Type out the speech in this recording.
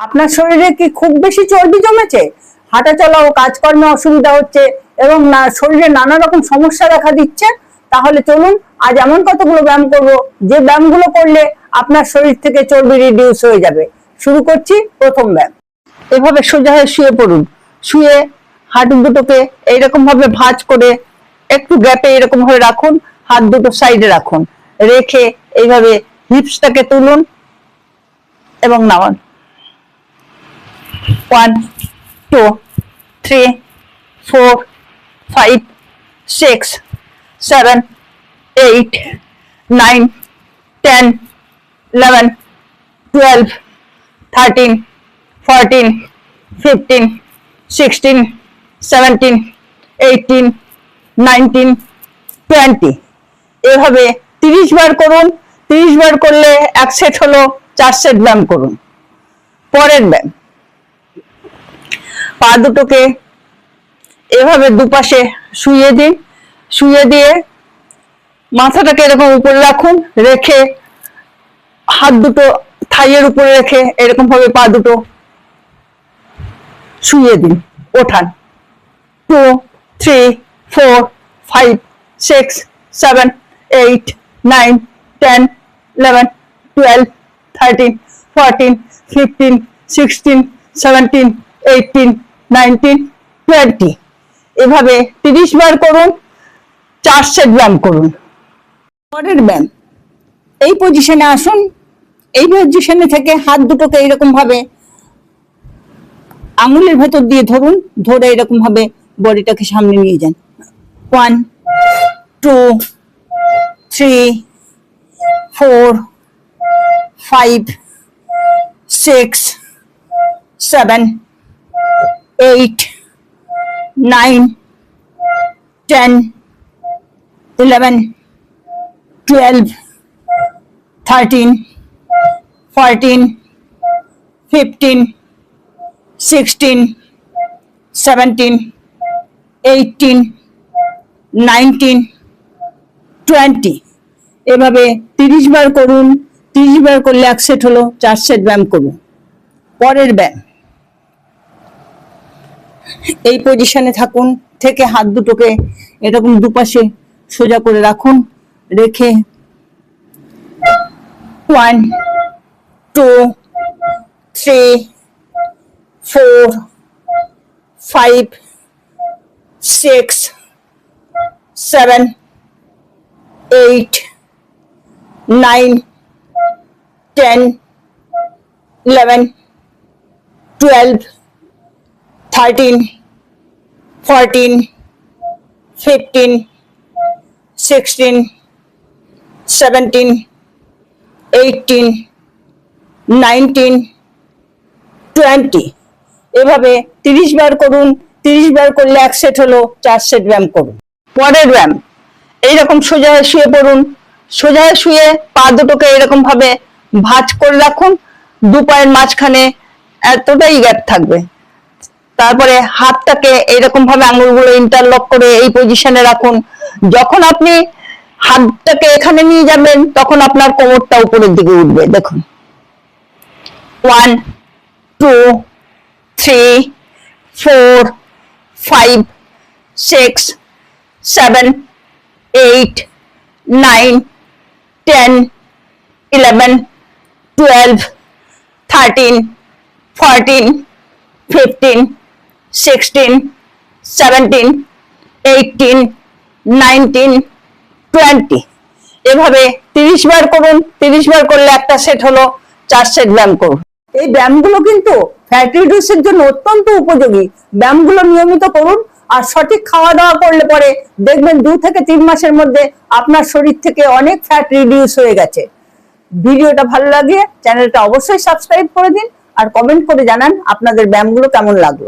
আপনার শরীরে কি খুব বেশি চর্বি জমেছে? হাঁটা চলা ও কাজকর্মে অসুবিধা হচ্ছে এবং না, শরীরে নানা রকম সমস্যা দেখা দিচ্ছে, তাহলে চলুন আজ এমন কতগুলো ব্যায়াম করব? যে ব্যায়ামগুলো করলে আপনার শরীর থেকে চর্বি রিডিউস হয়ে যাবে। শুরু করছি প্রথম ব্যায়াম। এভাবে সোজা হয়ে শুয়ে পড়ুন। শুয়ে হাঁটু দুটোকে এইরকম ভাবে ভাঁজ করে একটু গ্যাপে এরকম ভাবে রাখুন, হাত দুটো সাইডে রাখুন। রেখে এইভাবে হিপসটাকে তুলুন এবং নামান। One two three four five six seven eight nine ten eleven twelve thirteen fourteen fifteen sixteen seventeen eighteen nineteen twenty এভাবে তিরিশ বার করুন, তিরিশ বার করলে এক সেট হলো, চার সেট ব্যায়াম করুন। পরের ব্যায়াম পা দুটোকে এভাবে দুপাশে শুয়ে দিন। শুয়ে দিয়ে মাথাটাকে এরকম উপরে রাখুন, রেখে হাত দুটো থাইয়ের উপরে রেখে এরকম ভাবে পা দুটো শুয়ে দিন, ওঠান। Two three four five six seven eight nine ten eleven twelve thirteen fourteen fifteen sixteen seventeen eighteen nineteen twenty এভাবে তিরিশ বার করুন চার সেট ব্যায়াম করুন। পরের ব্যায়াম। এই পজিশনে আসুন। এই পজিশনে থেকে হাত দুটোকে এইরকম ভাবে আঙুলের ভেতর দিয়ে ধরুন, ধরে এরকম ভাবে বডিটাকে সামনে নিয়ে যান। One two three four five six seven eight nine ten eleven twelve thirteen fourteen fifteen sixteen seventeen eighteen nineteen twenty এভাবে তিরিশ বার করুন, তিরিশ বার করলে এক সেট হলো, চার সেট ব্যায়াম করুন। পরের ব্যায়াম। এই পজিশনে থাকুন, থেকে হাত দুটোকে এরকম দুপাশে সোজা করে রাখুন, রেখে one two three four five six seven eight nine ten eleven twelve thirteen fourteen fifteen sixteen seventeen eighteen nineteen twenty এভাবে তিরিশ বার করুন, তিরিশ বার করলে এক সেট হলো, চার সেট ব্যায়াম করুন। পরের ব্যায়াম, এইরকম সোজা শুয়ে পড়ুন। সোজা শুয়ে পা দুটোকে এরকম ভাবে ভাঁজ করে রাখুন। দু পায়ের মাঝখানে এতটাই গ্যাপ থাকবে। তারপরে হাতটাকে এইরকম ভাবে আঙুলগুলো ইন্টারলক করে এই পজিশনে রাখুন। যখন আপনি হাতটাকে এখানে নিয়ে যাবেন, তখন আপনার কোমরটা উপরের দিকে উঠবে। দেখুন। One two three four five six seven eight nine ten eleven twelve thirteen fourteen fifteen sixteen seventeen eighteen nineteen twenty এভাবে তিরিশ বার করুন, তিরিশ বার করলে একটা সেট হলো, চার সেট ব্যায়াম করুন। এই ব্যায়ামগুলো কিন্তু ফ্যাট রিডিউসের জন্য অত্যন্ত উপযোগী। ব্যায়ামগুলো নিয়মিত করুন আর সঠিক খাওয়া দাওয়া করলে পরে দেখবেন দু থেকে তিন মাসের মধ্যে আপনার শরীর থেকে অনেক ফ্যাট রিডিউস হয়ে গেছে। ভিডিওটা ভালো লাগে চ্যানেলটা অবশ্যই সাবস্ক্রাইব করে দিন আর কমেন্ট করে জানান আপনাদের ব্যায়ামগুলো কেমন লাগল।